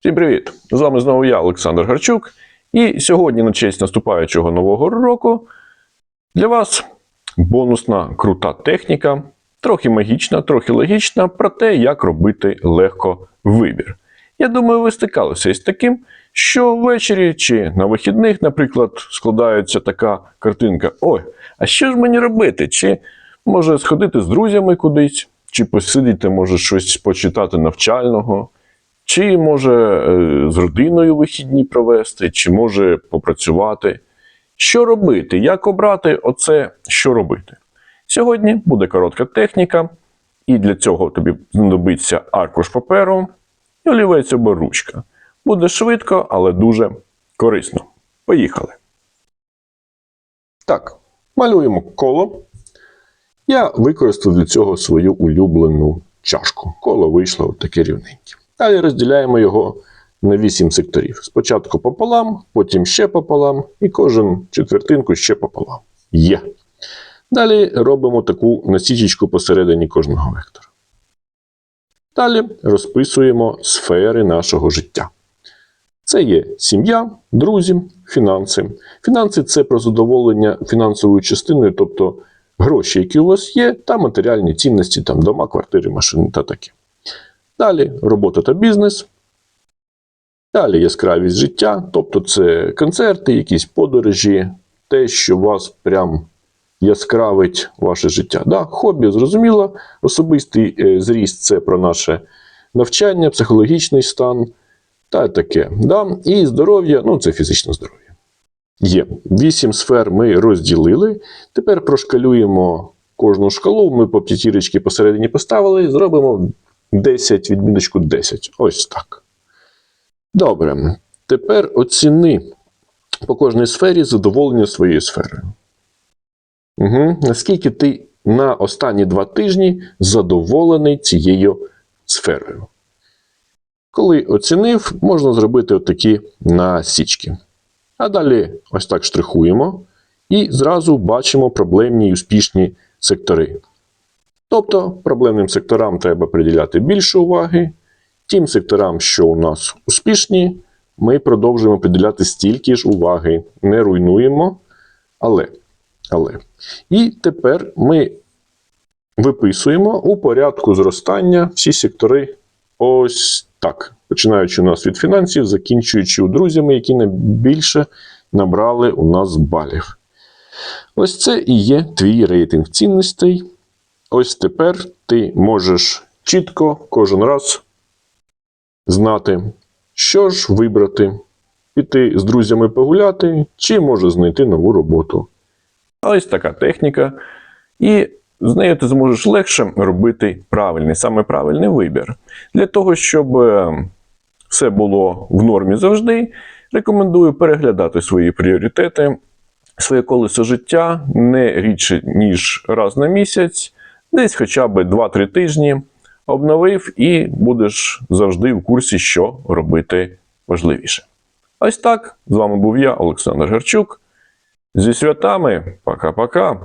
Всім привіт! З вами знову я, Олександр Гарчук. І сьогодні, на честь наступаючого нового року, для вас бонусна крута техніка, трохи магічна, трохи логічна, про те, як робити легко вибір. Я думаю, ви стикалися із таким, що ввечері чи на вихідних, наприклад, складається така картинка: Ой, а що ж мені робити? Чи може сходити з друзями кудись, чи посидіти, може щось почитати навчального. Чи може е, з родиною вихідні провести, чи може попрацювати. Що робити? Як обрати оце, що робити? Сьогодні буде коротка техніка, і для цього тобі знадобиться аркуш паперу і олівець або ручка. Буде швидко, але дуже корисно. Поїхали. Так, малюємо коло. Я використав для цього свою улюблену чашку. Коло вийшло таке рівненьке. Далі розділяємо його на 8 секторів. Спочатку пополам, потім ще пополам, і кожен четвертинку ще пополам. Є. Далі робимо таку насічечку посередині кожного вектора. Далі розписуємо сфери нашого життя. Це є сім'я, друзі, фінанси. Фінанси це про задоволення фінансовою частиною, тобто гроші, які у вас є, та матеріальні цінності, там дома, квартири, машини та таке. Далі робота та бізнес. Далі яскравість життя, тобто це концерти, якісь подорожі, те, що вас прям яскравить ваше життя. Да, хобі, зрозуміло, особистий е, зріст це про наше навчання, психологічний стан та таке. Да? І здоров'я, ну це фізичне здоров'я. Є. Вісім сфер ми розділили. Тепер прошкалюємо кожну шкалу. Ми по п'ятірочці посередині поставили, зробимо 10, відміночку 10. Ось так. Добре. Тепер оціни по кожній сфері задоволення своєю сферою. Угу. Наскільки ти на останні два тижні задоволений цією сферою? Коли оцінив, можна зробити отакі насічки. А далі ось так штрихуємо і зразу бачимо проблемні і успішні сектори. Тобто проблемним секторам треба приділяти більше уваги. Тим секторам, що у нас успішні, ми продовжуємо приділяти стільки ж уваги, не руйнуємо. Але, але. І тепер ми виписуємо у порядку зростання всі сектори ось так. Починаючи у нас від фінансів, закінчуючи у друзями, які найбільше набрали у нас балів. Ось це і є твій рейтинг цінностей. Ось тепер ти можеш чітко кожен раз знати, що ж вибрати, піти з друзями погуляти, чи може знайти нову роботу. Ось така техніка. І з нею ти зможеш легше робити правильний, саме правильний вибір. Для того, щоб е, все було в нормі завжди, рекомендую переглядати свої пріоритети, своє колесо життя не рідше, ніж раз на місяць, десь хоча б 2-3 тижні обновив і будеш завжди в курсі, що робити важливіше. Ось так. З вами був я, Олександр Гарчук. Зі святами. Пока-пока.